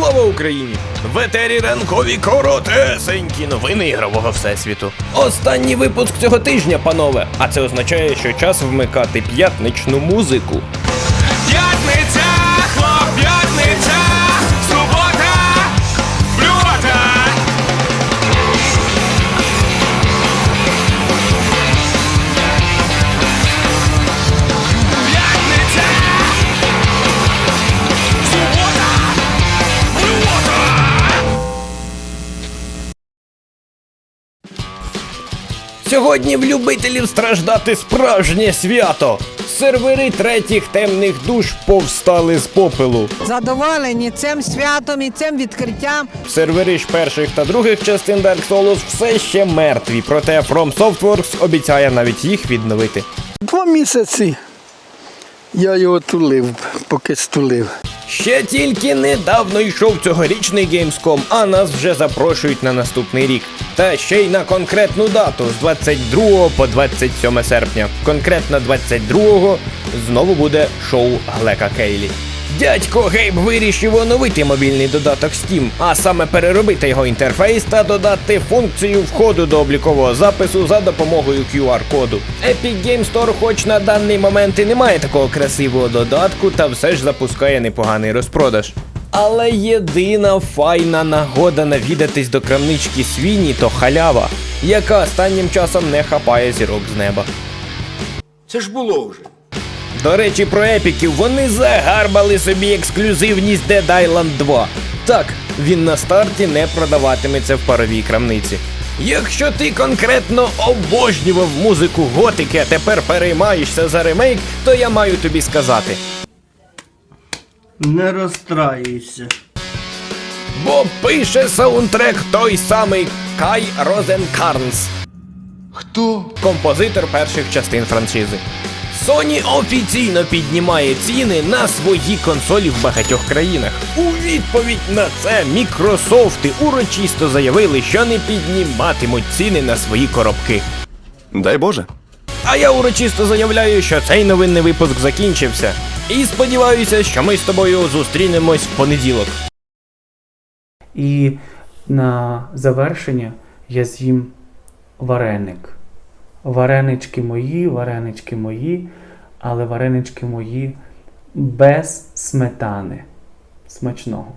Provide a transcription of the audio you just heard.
Слава Україні! В етері ранкові коротесенькі новини ігрового всесвіту. Останній випуск цього тижня, панове. А це означає, що час вмикати п'ятничну музику. Сьогодні в любителів страждати справжнє свято. Сервери третіх темних душ повстали з попелу. Задоволені цим святом і цим відкриттям. Сервери ж перших та других частин Dark Souls все ще мертві, проте From Softworks обіцяє навіть їх відновити. Два місяці я його тулив, поки стулив. Ще тільки недавно йшов цьогорічний Gamescom, а нас вже запрошують на наступний рік. Та ще й на конкретну дату з 22 по 27 серпня. Конкретно 22-го знову буде шоу Глека Кейлі. Дядько Гейб вирішив оновити мобільний додаток Steam, а саме переробити його інтерфейс та додати функцію входу до облікового запису за допомогою QR-коду. Epic Game Store, хоч на даний момент і не має такого красивого додатку, та все ж запускає непоганий розпродаж. Але єдина файна нагода навідатись до крамнички свіні то халява, яка останнім часом не хапає зірок з неба. Це ж було вже. До речі, про епіків вони загарбали собі ексклюзивність Dead Island 2. Так, він на старті не продаватиметься в паровій крамниці. Якщо ти конкретно обожнював музику готики, а тепер переймаєшся за ремейк, то я маю тобі сказати. Не розстраюйся. Бо пише саундтрек той самий Кай Розенкарнс. Хто? композитор перших частин франшизи. Sony офіційно піднімає ціни на свої консолі в багатьох країнах. У відповідь на це Мікрософти урочисто заявили, що не підніматимуть ціни на свої коробки. Дай Боже. А я урочисто заявляю, що цей новинний випуск закінчився. І сподіваюся, що ми з тобою зустрінемось в понеділок. І на завершення я з'їм вареник. Варенички мої, варенички мої, але варенички мої без сметани. Смачного.